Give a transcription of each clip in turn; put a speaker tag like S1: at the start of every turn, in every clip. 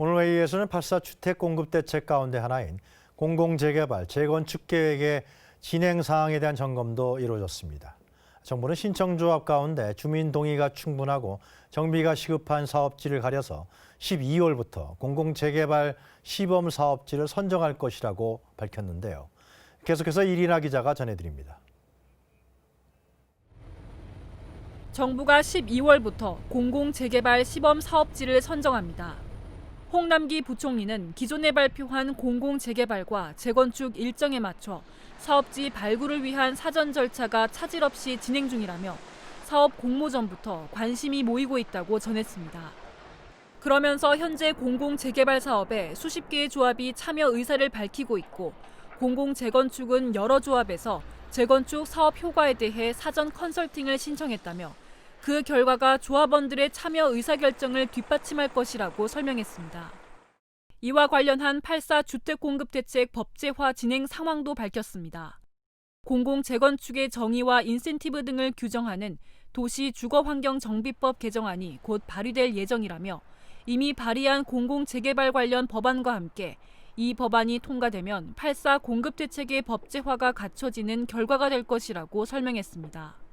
S1: 오늘 회의에서는 8사 주택 공급 대책 가운데 하나인 공공재개발 재건축 계획의 진행 사항에 대한 점검도 이루어졌습니다. 정부는 신청 조합 가운데 주민 동의가 충분하고 정비가 시급한 사업지를 가려서 12월부터 공공재개발 시범 사업지를 선정할 것이라고 밝혔는데요. 계속해서 이리나 기자가 전해드립니다.
S2: 정부가 12월부터 공공재개발 시범 사업지를 선정합니다. 홍남기 부총리는 기존에 발표한 공공재개발과 재건축 일정에 맞춰 사업지 발굴을 위한 사전 절차가 차질 없이 진행 중이라며 사업 공모 전부터 관심이 모이고 있다고 전했습니다. 그러면서 현재 공공재개발 사업에 수십 개의 조합이 참여 의사를 밝히고 있고 공공재건축은 여러 조합에서 재건축 사업 효과에 대해 사전 컨설팅을 신청했다며 그 결과가 조합원들의 참여 의사결정을 뒷받침할 것이라고 설명했습니다. 이와 관련한 8사 주택공급대책 법제화 진행 상황도 밝혔습니다. 공공 재건축의 정의와 인센티브 등을 규정하는 도시 주거환경정비법 개정안이 곧 발의될 예정이라며 이미 발의한 공공 재개발 관련 법안과 함께 이 법안이 통과되면 8사 공급대책의 법제화가 갖춰지는 결과가 될 것이라고 설명했습니다.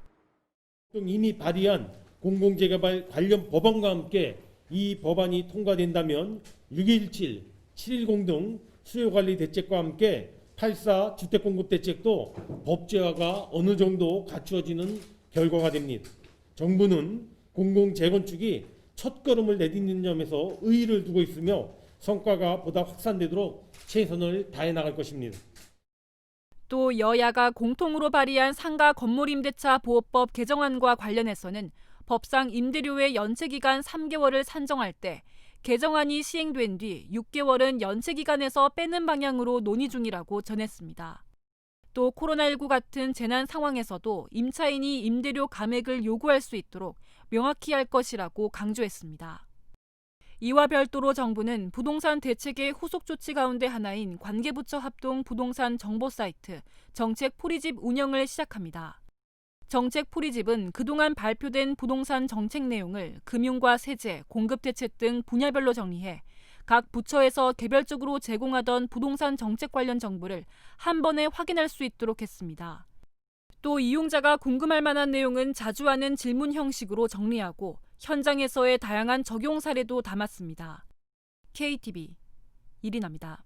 S3: 등 이미 발의한 공공재개발 관련 법안과 함께 이 법안이 통과된다면 6.17, 7.10 등 수요관리 대책과 함께 8.4 주택공급 대책도 법제화가 어느 정도 갖추어지는 결과가 됩니다. 정부는 공공재건축이 첫 걸음을 내딛는 점에서 의의를 두고 있으며 성과가 보다 확산되도록 최선을 다해 나갈 것입니다.
S2: 또 여야가 공통으로 발의한 상가 건물 임대차 보호법 개정안과 관련해서는 법상 임대료의 연체 기간 3개월을 산정할 때 개정안이 시행된 뒤 6개월은 연체 기간에서 빼는 방향으로 논의 중이라고 전했습니다. 또 코로나19 같은 재난 상황에서도 임차인이 임대료 감액을 요구할 수 있도록 명확히 할 것이라고 강조했습니다. 이와 별도로 정부는 부동산 대책의 후속 조치 가운데 하나인 관계부처 합동 부동산 정보 사이트 정책 포리집 운영을 시작합니다. 정책 포리집은 그동안 발표된 부동산 정책 내용을 금융과 세제, 공급 대책 등 분야별로 정리해 각 부처에서 개별적으로 제공하던 부동산 정책 관련 정보를 한 번에 확인할 수 있도록 했습니다. 또 이용자가 궁금할 만한 내용은 자주 하는 질문 형식으로 정리하고 현장에서의 다양한 적용 사례도 담았습니다. KTV 이리나입니다.